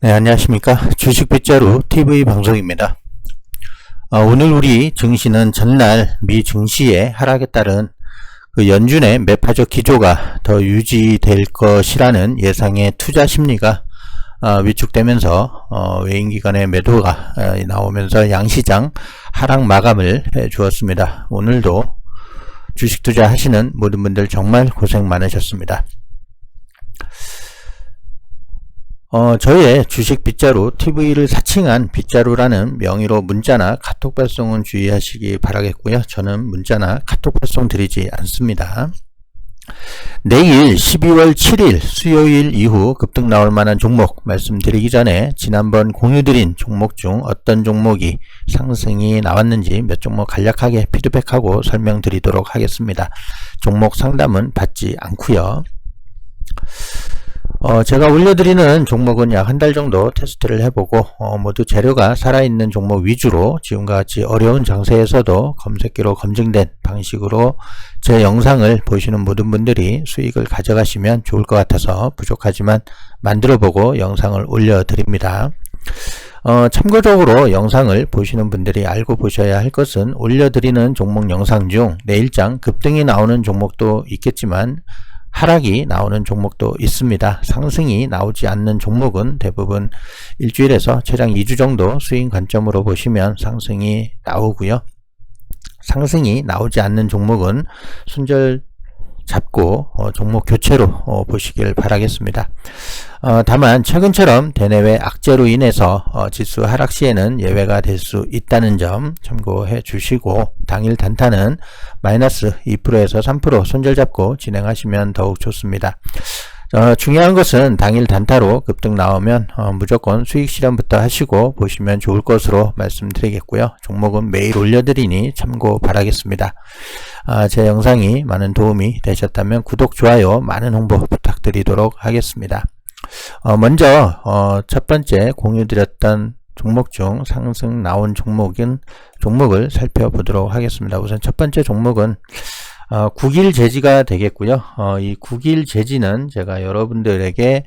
네, 안녕하십니까. 주식 빗자루 TV 방송입니다. 어, 오늘 우리 증시는 전날 미 증시의 하락에 따른 그 연준의 매파적 기조가 더 유지될 것이라는 예상의 투자 심리가 어, 위축되면서 어, 외인기관의 매도가 어, 나오면서 양시장 하락 마감을 해 주었습니다. 오늘도 주식 투자 하시는 모든 분들 정말 고생 많으셨습니다. 어, 저의 주식 빗자루 TV를 사칭한 빗자루라는 명의로 문자나 카톡 발송은 주의하시기 바라겠고요. 저는 문자나 카톡 발송 드리지 않습니다. 내일 12월 7일 수요일 이후 급등 나올 만한 종목 말씀드리기 전에 지난번 공유드린 종목 중 어떤 종목이 상승이 나왔는지 몇 종목 간략하게 피드백하고 설명드리도록 하겠습니다. 종목 상담은 받지 않고요. 어, 제가 올려드리는 종목은 약 한 달 정도 테스트를 해보고 어, 모두 재료가 살아있는 종목 위주로 지금과 같이 어려운 장세에서도 검색기로 검증된 방식으로 제 영상을 보시는 모든 분들이 수익을 가져가시면 좋을 것 같아서 부족하지만 만들어보고 영상을 올려드립니다. 어, 참고적으로 영상을 보시는 분들이 알고 보셔야 할 것은 올려드리는 종목 영상 중 내일장 급등이 나오는 종목도 있겠지만 하락이 나오는 종목도 있습니다. 상승이 나오지 않는 종목은 대부분 일주일에서 최장 2주 정도 수익 관점으로 보시면 상승이 나오고요. 상승이 나오지 않는 종목은 순절 잡고 어, 종목 교체로 어, 보시길 바라겠습니다. 어, 다만 최근처럼 대내외 악재로 인해서 어, 지수 하락 시에는 예외가 될 수 있다는 점 참고해 주시고 당일 단타는 마이너스 2%에서 3% 손절 잡고 진행하시면 더욱 좋습니다. 어, 중요한 것은 당일 단타로 급등 나오면 어, 무조건 수익 실현부터 하시고 보시면 좋을 것으로 말씀드리겠고요. 종목은 매일 올려드리니 참고 바라겠습니다. 아, 제 영상이 많은 도움이 되셨다면 구독, 좋아요, 많은 홍보 부탁드리도록 하겠습니다. 어, 먼저 어, 첫 번째 공유드렸던 종목 중 상승 나온 종목인 종목을 살펴보도록 하겠습니다. 우선 첫 번째 종목은 어, 국일 제지가 되겠고요. 어, 이 국일 제지는 제가 여러분들에게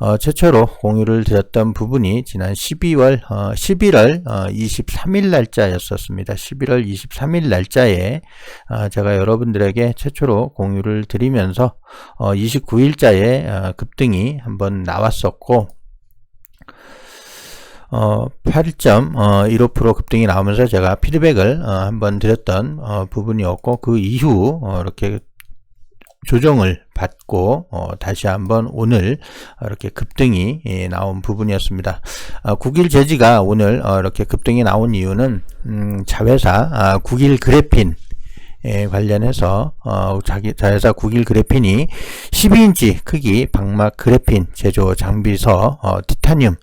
어, 최초로 공유를 드렸던 부분이 지난 12월 어, 11월 어, 23일 날짜였었습니다. 11월 23일 날짜에 어, 제가 여러분들에게 최초로 공유를 드리면서 어, 29일자에 어, 급등이 한번 나왔었고 어, 8.15% 어, 급등이 나오면서 제가 피드백을 어, 한번 드렸던 어, 부분이었고 그 이후 어, 이렇게 조정을 받고 어, 다시 한번 오늘 이렇게 급등이 예, 나온 부분이었습니다. 어, 국일 제지가 오늘 어, 이렇게 급등이 나온 이유는 음, 자회사 아, 국일 그래핀 에 관련해서 어, 자기 자회사 국일 그래핀이 12인치 크기 방막 그래핀 제조 장비서 어, 티타늄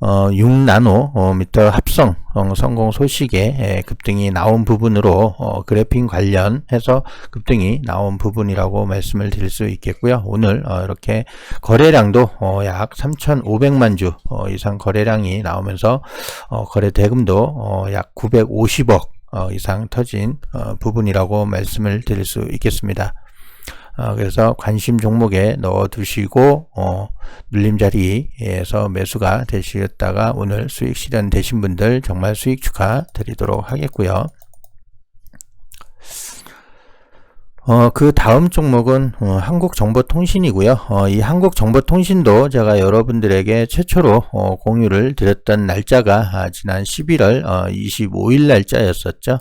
어, 6나노미터 합성 어, 성공 소식에 에, 급등이 나온 부분으로 어, 그래핀 관련해서 급등이 나온 부분이라고 말씀을 드릴 수 있겠고요. 오늘 어, 이렇게 거래량도 어, 약 3,500만 주 어, 이상 거래량이 나오면서 어, 거래 대금도 어, 약 950억 어, 이상 터진 어, 부분이라고 말씀을 드릴 수 있겠습니다. 어, 그래서 관심 종목에 넣어 두시고 어, 눌림 자리에서 매수가 되시겠다가 오늘 수익 실현 되신 분들 정말 수익 축하 드리도록 하겠고요. 어, 그 다음 종목은 어, 한국정보통신이고요. 어, 이 한국정보통신도 제가 여러분들에게 최초로 어, 공유를 드렸던 날짜가 아, 지난 11월 25일 날짜였었죠.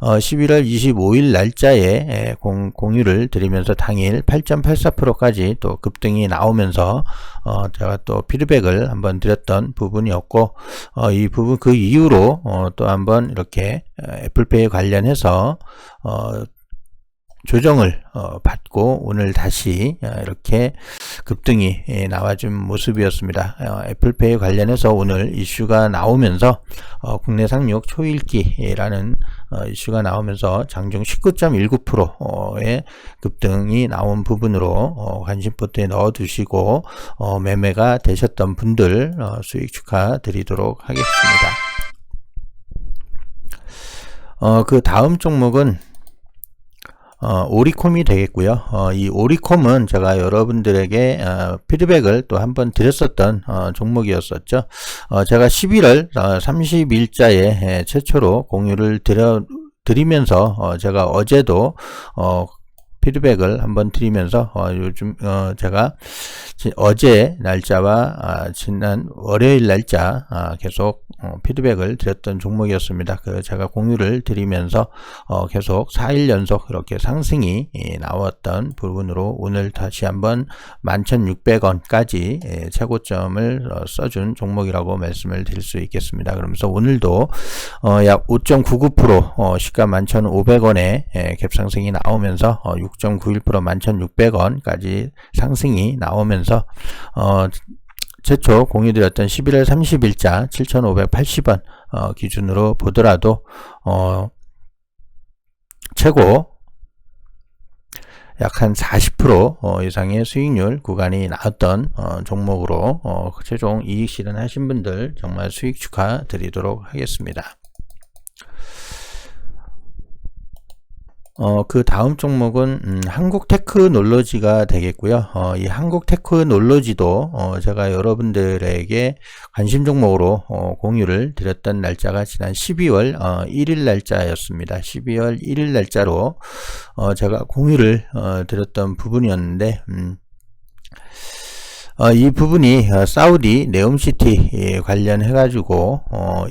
11월 25일 날짜에 공, 공유를 드리면서 당일 8.84%까지 또 급등이 나오면서 어, 제가 또 피드백을 한번 드렸던 부분이었고 어, 이 부분 그 이후로 어, 또 한번 이렇게 애플페이 관련해서 어, 조정을 어, 받고 오늘 다시 어, 이렇게 급등이 예, 나와준 모습이었습니다. 어, 애플페이 관련해서 오늘 이슈가 나오면서 국내 상륙 초일기라는 이슈가 나오면서 장중 19.19%의 급등이 나온 부분으로 관심포트에 넣어두시고 매매가 되셨던 분들 수익 축하드리도록 하겠습니다. 그 다음 종목은 어, 오리콤이 되겠고요. 어, 이 오리콤은 제가 여러분들에게 어, 피드백을 또 한번 드렸었던 어, 종목이었었죠. 어, 제가 11월 30일자에 최초로 공유를 드려 드리면서 어, 제가 어제도 어, 피드백을 한번 드리면서 어, 요즘 어, 제가 어제 날짜와 아, 지난 월요일 날짜 아, 계속 어, 피드백을 드렸던 종목이었습니다. 그 제가 공유를 드리면서 어, 계속 4일 연속 이렇게 상승이 예, 나왔던 부분으로 오늘 다시 한번 11,600원까지 예, 최고점을 어, 써준 종목이라고 말씀을 드릴 수 있겠습니다. 그러면서 오늘도 어, 약5.99% 어, 시가 11,500원에 예, 갭상승이 나오면서 어, 6.91% 11,600원까지 상승이 나오면서 어, 최초 공유드렸던 11월 30일자 7,580원 어, 기준으로 보더라도 어, 최고 약 한 40% 어, 이상의 수익률 구간이 나왔던 어, 종목으로 어, 최종 이익 실현하신 분들 정말 수익 축하드리도록 하겠습니다. 어, 그 다음 종목은 음, 한국 테크놀로지가 되겠고요. 어, 이 한국 테크놀로지도 어, 제가 여러분들에게 관심 종목으로 어, 공유를 드렸던 날짜가 지난 12월 어, 1일 날짜였습니다. 12월 1일 날짜로 어, 제가 공유를 어, 드렸던 부분이었는데 음, 어, 이 부분이 어, 사우디 네옴시티 관련해 가지고 어,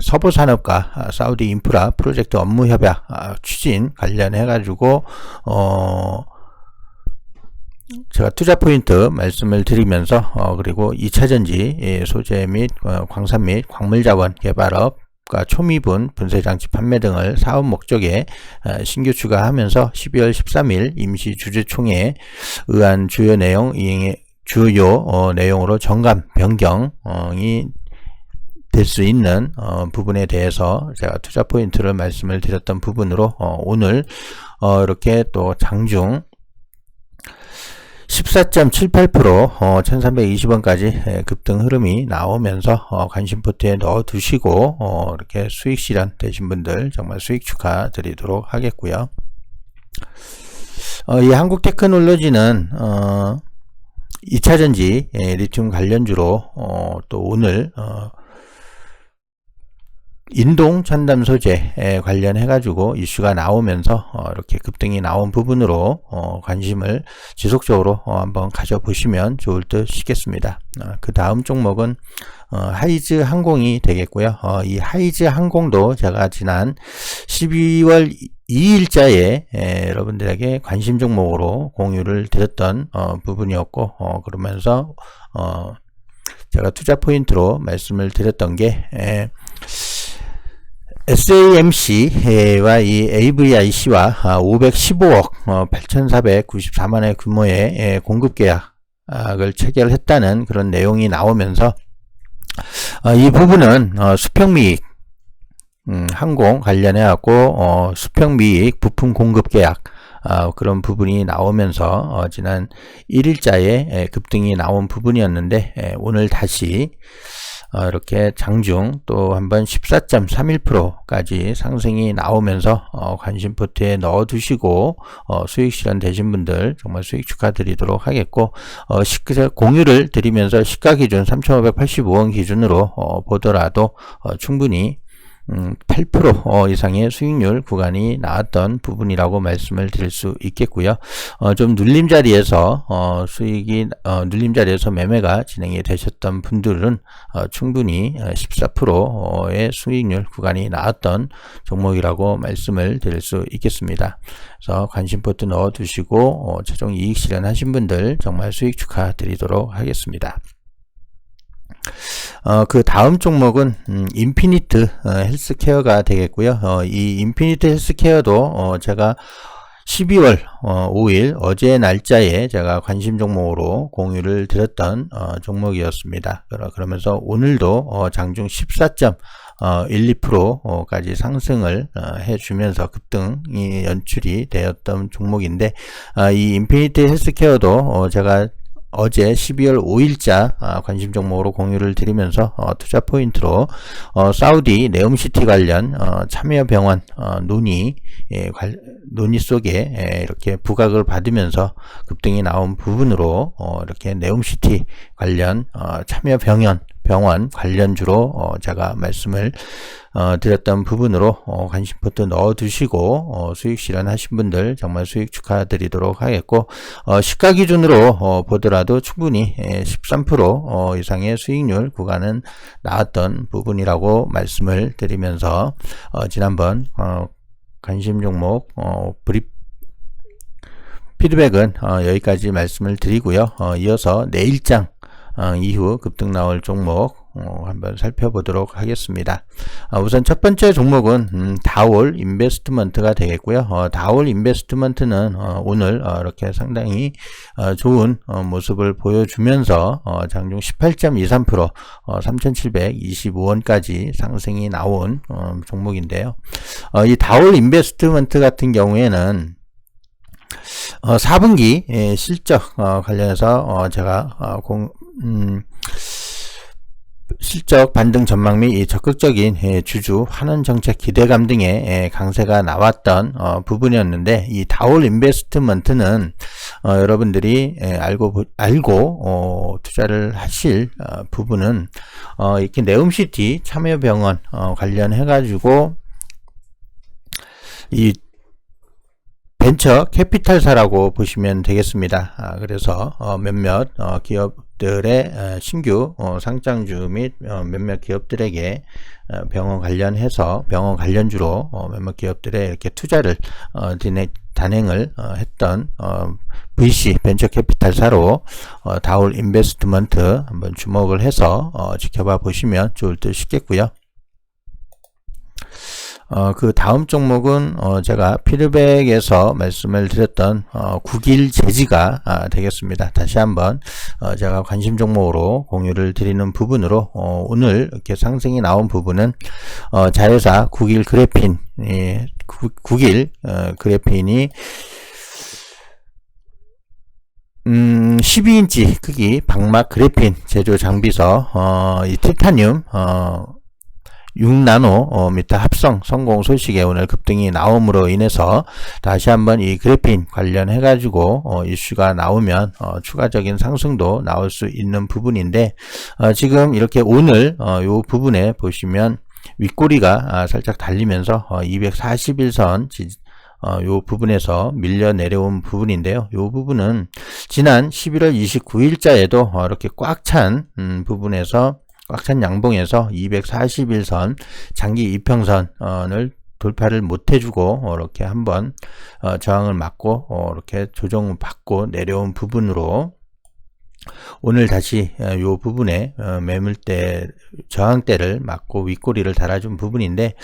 서부산업과 아, 사우디 인프라 프로젝트 업무 협약 아, 추진 관련해 가지고 어 제가 투자 포인트 말씀을 드리면서 어 그리고 2차전지 예, 소재 및 어, 광산 및 광물자원 개발업 과 초미분 분쇄장치 판매 등을 사업 목적에 어, 신규 추가하면서 12월 13일 임시 주주총회에 의한 주요 내용 이행의 주요 내용으로 정감 변경이 될 수 있는 어, 부분에 대해서 제가 투자 포인트를 말씀을 드렸던 부분으로 어, 오늘 어, 이렇게 또 장중 14.78% 어, 1320원까지 급등 흐름이 나오면서 어, 관심 포트에 넣어 두시고 어, 이렇게 수익 실현 되신 분들 정말 수익 축하드리도록 하겠고요. 어, 이 한국 테크놀로지는 어, 2차전지 예, 리튬 관련주로 어, 또 오늘 어, 인동 첨단 소재에 관련해 가지고 이슈가 나오면서 어, 이렇게 급등이 나온 부분으로 어, 관심을 지속적으로 어, 한번 가져보시면 좋을 듯 싶겠습니다. 어, 그 다음 종목은 어, 하이즈 항공이 되겠고요. 어, 이 하이즈 항공도 제가 지난 12월 2일자에 에, 여러분들에게 관심 종목으로 공유를 드렸던 부분이었고 그러면서 제가 투자 포인트로 말씀을 드렸던 게 에, SAMC와 이 AVIC와 515억 8,494만의 규모의 예, 공급 계약을 체결했다는 그런 내용이 나오면서 어, 이 부분은 어, 수평미익 음, 항공 관련해 갖고 어, 수평미익 부품 공급 계약 그런 부분이 나오면서 지난 1일자에 예, 급등이 나온 부분이었는데 예, 오늘 다시 어, 이렇게 장중 또 한번 14.31%까지 상승이 나오면서 어, 관심 포트에 넣어 두시고 어, 수익 실현 되신 분들 정말 수익 축하드리도록 하겠고 어, 시가 공유를 드리면서 시가 기준 3,585원 기준으로 어, 보더라도 어, 충분히 음, 8% 어, 이상의 수익률 구간이 나왔던 부분이라고 말씀을 드릴 수 있겠고요. 어, 좀 눌림 자리에서 어, 수익이 어, 눌림 자리에서 매매가 진행이 되셨던 분들은 어, 충분히 14%의 수익률 구간이 나왔던 종목이라고 말씀을 드릴 수 있겠습니다. 그래서 관심 포트 넣어 두시고 어, 최종 이익 실현하신 분들 정말 수익 축하드리도록 하겠습니다. 어, 그 다음 종목은 음, 인피니트 어, 헬스케어가 되겠고요. 어, 이 인피니트 헬스케어도 어, 제가 12월 5일 어, 어제 날짜에 제가 관심 종목으로 공유를 드렸던 어, 종목이었습니다. 그러면서 오늘도 장중 14. 어, 1, 2%까지 상승을 어, 해주면서 급등이 연출이 되었던 종목인데 어, 이 인피니티 헬스케어도 어, 제가 어제 12월 5일자 아, 관심 종목으로 공유를 드리면서 어, 투자 포인트로 어, 사우디 네옴시티 관련 어, 참여병원 어, 논의 예, 관, 논의 속에 예, 이렇게 부각을 받으면서 급등이 나온 부분으로 어, 이렇게 네옴시티 관련 어, 참여병원 병원 관련주로 어, 제가 말씀을 어, 드렸던 부분으로 어, 관심포트 넣어 두시고 어, 수익 실현하신 분들 정말 수익 축하드리도록 하겠고 어, 시가 기준으로 어, 보더라도 충분히 예, 13% 어, 이상의 수익률 구간은 나왔던 부분이라고 말씀을 드리면서 어, 지난번 어, 관심 종목 어, 브립 피드백은 어, 여기까지 말씀을 드리고요. 어, 이어서 내일장 어, 이후 급등 나올 종목 어, 한번 살펴보도록 하겠습니다. 어, 우선 첫 번째 종목은 음, 다올 인베스트먼트가 되겠고요. 어, 다올 인베스트먼트는 어, 오늘 어, 이렇게 상당히 어, 좋은 어, 모습을 보여주면서 어, 장중 18.23% 어, 3,725원까지 상승이 나온 어, 종목인데요. 어, 이 다올 인베스트먼트 같은 경우에는 어, 4분기 예, 실적 어, 관련해서 어, 제가 음, 실적 반등 전망 및 적극적인 예, 주주 환원 정책 기대감 등의 예, 강세가 나왔던 어, 부분이었는데 이 다올 인베스트먼트는 어, 여러분들이 예, 알고 알고 어, 투자를 하실 어, 부분은 어, 이렇게 네옴시티 참여병원 어, 관련해 가지고 이 벤처 캐피탈사라고 보시면 되겠습니다. 아, 그래서 어, 몇몇 어, 기업들의 어, 신규 어, 상장주 및 어, 몇몇 기업들에게 어, 병원 관련해서 병원 관련주로 어, 몇몇 기업들의 이렇게 투자를 단행을 어, 했던 어, VC 벤처 캐피탈사로 어, 다울 인베스트먼트 한번 주목을 해서 어, 지켜봐 보시면 좋을 듯 싶겠고요. 어, 그 다음 종목은 어, 제가 피드백에서 말씀을 드렸던 어, 국일 재지가 아, 되겠습니다. 다시 한번 어, 제가 관심 종목으로 공유를 드리는 부분으로 어, 오늘 이렇게 상승이 나온 부분은 어, 자회사 국일 그래핀 예, 구, 국일 어, 그래핀이 음, 12인치 크기 방막 그래핀 제조 장비서 어, 이 티타늄 어, 6나노 어, 미터 합성 성공 소식에 오늘 급등이 나옴으로 인해서 다시 한번 이 그래핀 관련해 가지고 어, 이슈가 나오면 어, 추가적인 상승도 나올 수 있는 부분인데 어, 지금 이렇게 오늘 어, 요 부분에 보시면 윗꼬리가 아, 살짝 달리면서 어, 241선 지, 어, 요 부분에서 밀려 내려온 부분인데요. 요 부분은 지난 11월 29일자에도 어, 이렇게 꽉찬 음, 부분에서 꽉찬 양봉에서 241선 장기 이평선을 돌파를 못 해주고 어, 이렇게 한번 어, 저항을 맞고 어, 이렇게 조정을 받고 내려온 부분으로 오늘 다시 이 어, 부분에 어, 매물대 저항대를 맞고 윗꼬리를 달아준 부분인데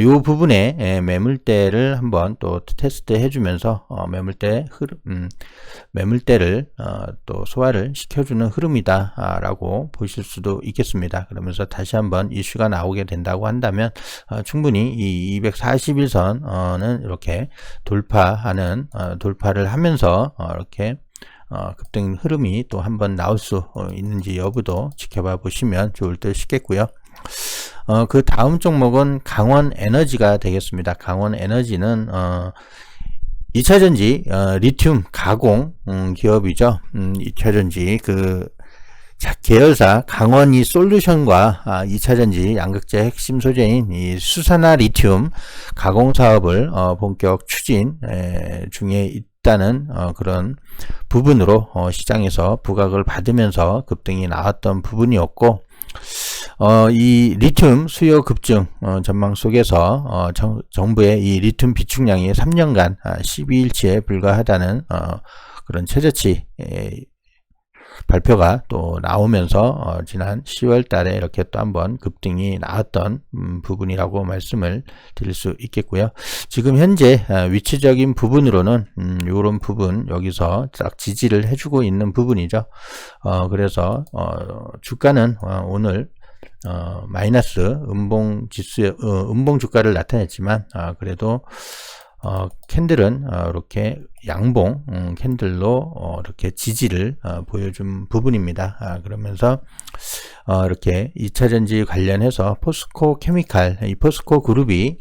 이 어, 부분에 매물대를 한번 또 테스트 해주면서 매물대 흐름 음, 매물대를 또 소화를 시켜주는 흐름이다라고 보실 수도 있겠습니다. 그러면서 다시 한번 이슈가 나오게 된다고 한다면 충분히 이 241선은 이렇게 돌파하는 돌파를 하면서 이렇게 어, 급등 흐름이 또 한번 나올 수 어, 있는지 여부도 지켜봐 보시면 좋을 듯 싶겠고요. 어, 그 다음 종목은 강원 에너지가 되겠습니다. 강원 에너지는 어, 2차전지 어, 리튬 가공 음, 기업이죠. 음, 2차전지 그 자, 계열사 강원이 솔루션과 아, 2차전지 양극재 핵심 소재인 이 수산화 리튬 가공 사업을 어, 본격 추진 에, 중에 있 다는 어, 그런 부분으로 어, 시장에서 부각을 받으면서 급등이 나왔던 부분이었고 어, 이 리튬 수요 급증 어, 전망 속에서 어, 정, 정부의 이 리튬 비축량이 3년간 아, 12일치에 불과하다는 어, 그런 최저치 에, 발표가 또 나오면서 어, 지난 10월 달에 이렇게 또 한번 급등이 나왔던 음, 부분이라고 말씀을 드릴 수 있겠고요. 지금 현재 어, 위치적인 부분으로는 음, 이런 부분 여기서 딱 지지를 해주고 있는 부분이죠. 어, 그래서 어, 주가는 어, 오늘 어, 마이너스 음봉 지수, 어, 음봉 주가를 나타냈지만, 아, 그래도 어, 캔들은 어, 이렇게 양봉 음, 캔들로 어, 이렇게 지지를 어, 보여준 부분입니다. 아, 그러면서 어, 이렇게 2차전지 관련해서 포스코 케미칼, 이 포스코 그룹이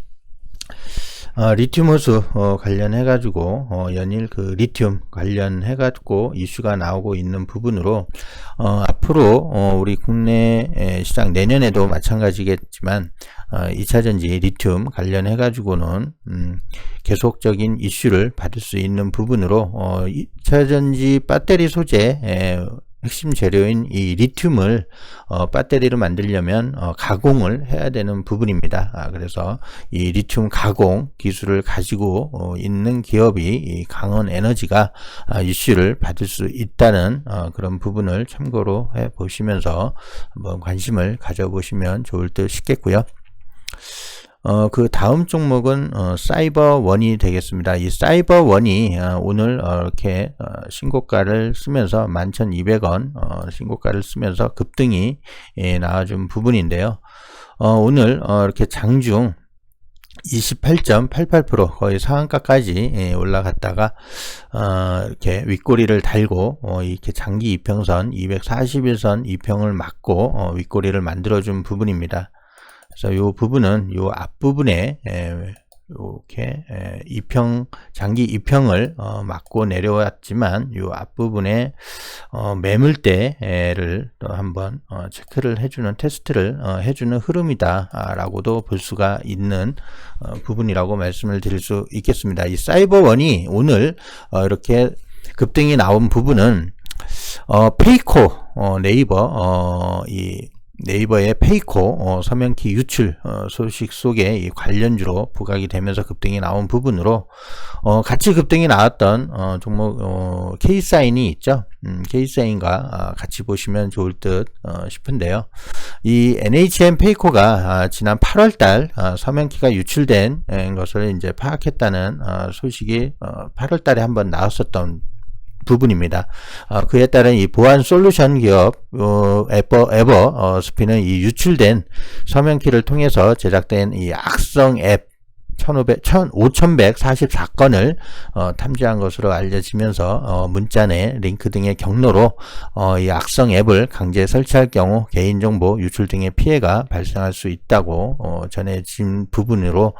어, 리튬 호수 어, 관련해 가지고 어, 연일 그 리튬 관련해 가지고 이슈가 나오고 있는 부분으로 어, 앞으로 어, 우리 국내 에, 시장 내년에도 마찬가지겠지만 어, 2차전지 리튬 관련해 가지고는 음, 계속적인 이슈를 받을 수 있는 부분으로 어, 2차전지 배터리 소재 에, 핵심 재료인 이 리튬을 어, 배터리로 만들려면 어, 가공을 해야 되는 부분입니다. 아, 그래서 이 리튬 가공 기술을 가지고 어, 있는 기업이 이 강원 에너지가 아, 이슈를 받을 수 있다는 어, 그런 부분을 참고로 해 보시면서 한번 관심을 가져보시면 좋을 듯 싶겠고요. 어, 그 다음 종목은 어, 사이버 원이 되겠습니다. 이 사이버 원이 어, 오늘 어, 이렇게 어, 신고가를 쓰면서 11,200원 어, 신고가를 쓰면서 급등이 예, 나와준 부분인데요. 어, 오늘 어, 이렇게 장중 28.88% 거의 상한가까지 예, 올라갔다가 어, 이렇게 윗꼬리를 달고 어, 이렇게 장기 이평선 241선 이평을 맞고 어, 윗꼬리를 만들어준 부분입니다. 그래서 이 부분은 이 앞부분에 이렇게 이평 장기 이평을 어, 맞고 내려왔지만 이 앞부분에 어, 매물대를 또 한번 어, 체크를 해주는 테스트를 어, 해주는 흐름이다라고도 볼 수가 있는 어, 부분이라고 말씀을 드릴 수 있겠습니다. 이 사이버원이 오늘 어, 이렇게 급등이 나온 부분은 어, 페이코 어, 네이버 어, 이 네이버의 페이코 어, 서명키 유출 어, 소식 속에 이 관련주로 부각이 되면서 급등이 나온 부분으로 어, 같이 급등이 나왔던 어, 종목 어, K사인이 있죠. 음, K사인과 아, 같이 보시면 좋을 듯 어, 싶은데요. 이 NHN 페이코가 아, 지난 8월달 아, 서명키가 유출된 것을 이제 파악했다는 아, 소식이 8월달에 한번 나왔었던 부분입니다. 어, 그에 따른 이 보안 솔루션 기업 어, 에버 에버 어, 스피는 이 유출된 서명키를 통해서 제작된 이 악성 앱 1500, 5144건을 어, 탐지한 것으로 알려지면서 어, 문자 내 링크 등의 경로로 어, 이 악성 앱을 강제 설치할 경우 개인정보 유출 등의 피해가 발생할 수 있다고 어, 전해진 부분으로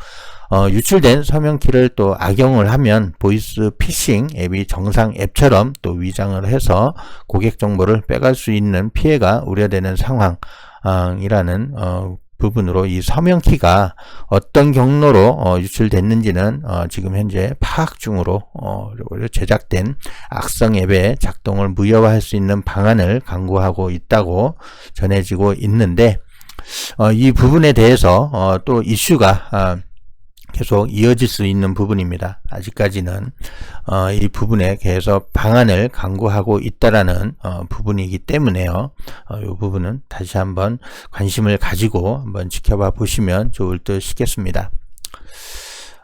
어, 유출된 서명키를 또 악용을 하면 보이스 피싱 앱이 정상 앱처럼 또 위장을 해서 고객 정보를 빼갈 수 있는 피해가 우려되는 상황이라는 어, 부분으로 이 서명키가 어떤 경로로 어, 유출됐는지는 어, 지금 현재 파악 중으로 어, 제작된 악성 앱의 작동을 무효화할 수 있는 방안을 강구하고 있다고 전해지고 있는데 어, 이 부분에 대해서 어, 또 이슈가 어, 계속 이어질 수 있는 부분입니다. 아직까지는 어, 이 부분에 계속 방안을 강구하고 있다라는 어, 부분이기 때문에요. 어, 이 부분은 다시 한번 관심을 가지고 한번 지켜봐 보시면 좋을 듯 싶겠습니다.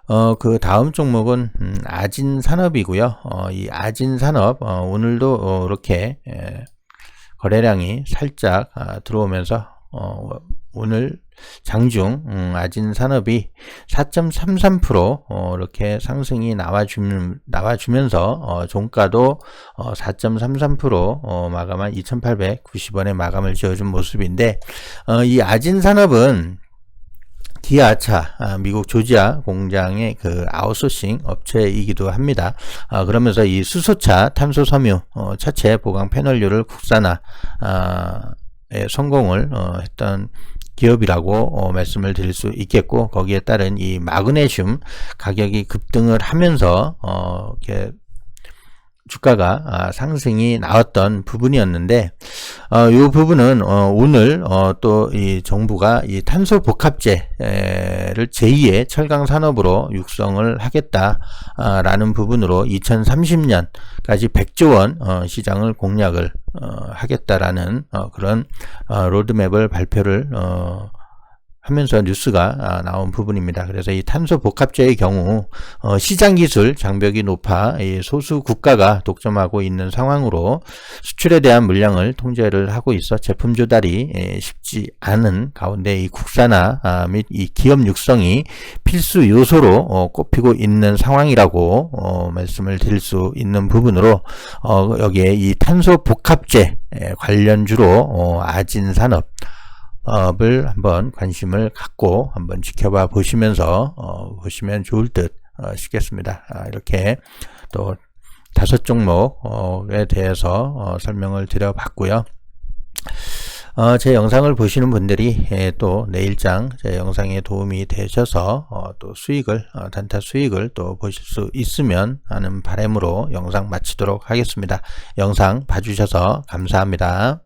어, 그 다음 종목은 음, 아진 산업이고요. 어, 이 아진 산업 어, 오늘도 어, 이렇게 예, 거래량이 살짝 아, 들어오면서 어, 오늘 장중 음, 아진 산업이 4.33% 어, 이렇게 상승이 나와주 나와주면서 어, 종가도 어, 4.33% 어, 마감한 2,890원에 마감을 지어준 모습인데 어, 이 아진 산업은 기아차 아, 미국 조지아 공장의 그 아웃소싱 업체이기도 합니다. 아, 그러면서 이 수소차 탄소 섬유 어, 차체 보강 패널류를 국산화 아, 성공을 어, 했던 기업이라고 어, 말씀을 드릴 수 있겠고 거기에 따른 이 마그네슘 가격이 급등을 하면서 어, 이렇게 주가가 아, 상승이 나왔던 부분이었는데 어, 이 부분은 어, 오늘 어, 또 이 정부가 이 탄소 복합재를 제2의 철강 산업으로 육성을 하겠다라는 부분으로 2030년까지 100조 원 어, 시장을 공략을 어, 하겠다라는 어, 그런 어, 로드맵을 발표를 어, 하면서 뉴스가 아, 나온 부분입니다. 그래서 이 탄소 복합재의 경우 어, 시장 기술 장벽이 높아 이 소수 국가가 독점하고 있는 상황으로 수출에 대한 물량을 통제를 하고 있어 제품 조달이 에, 쉽지 않은 가운데 이 국산화 아, 및이 기업 육성이 필수 요소로 어, 꼽히고 있는 상황이라고 어, 말씀을 드릴 수 있는 부분으로 어, 여기에 이 탄소 복합재 에, 관련주로 어, 아진 산업 업을 한번 관심을 갖고 한번 지켜봐 보시면서 어, 보시면 좋을 듯 어, 싶겠습니다. 아, 이렇게 또 다섯 종목에 대해서 어, 설명을 드려봤고요. 어, 제 영상을 보시는 분들이 예, 또 내일장 제 영상에 도움이 되셔서 어, 또 수익을 어, 단타 수익을 또 보실 수 있으면 하는 바람으로 영상 마치도록 하겠습니다. 영상 봐주셔서 감사합니다.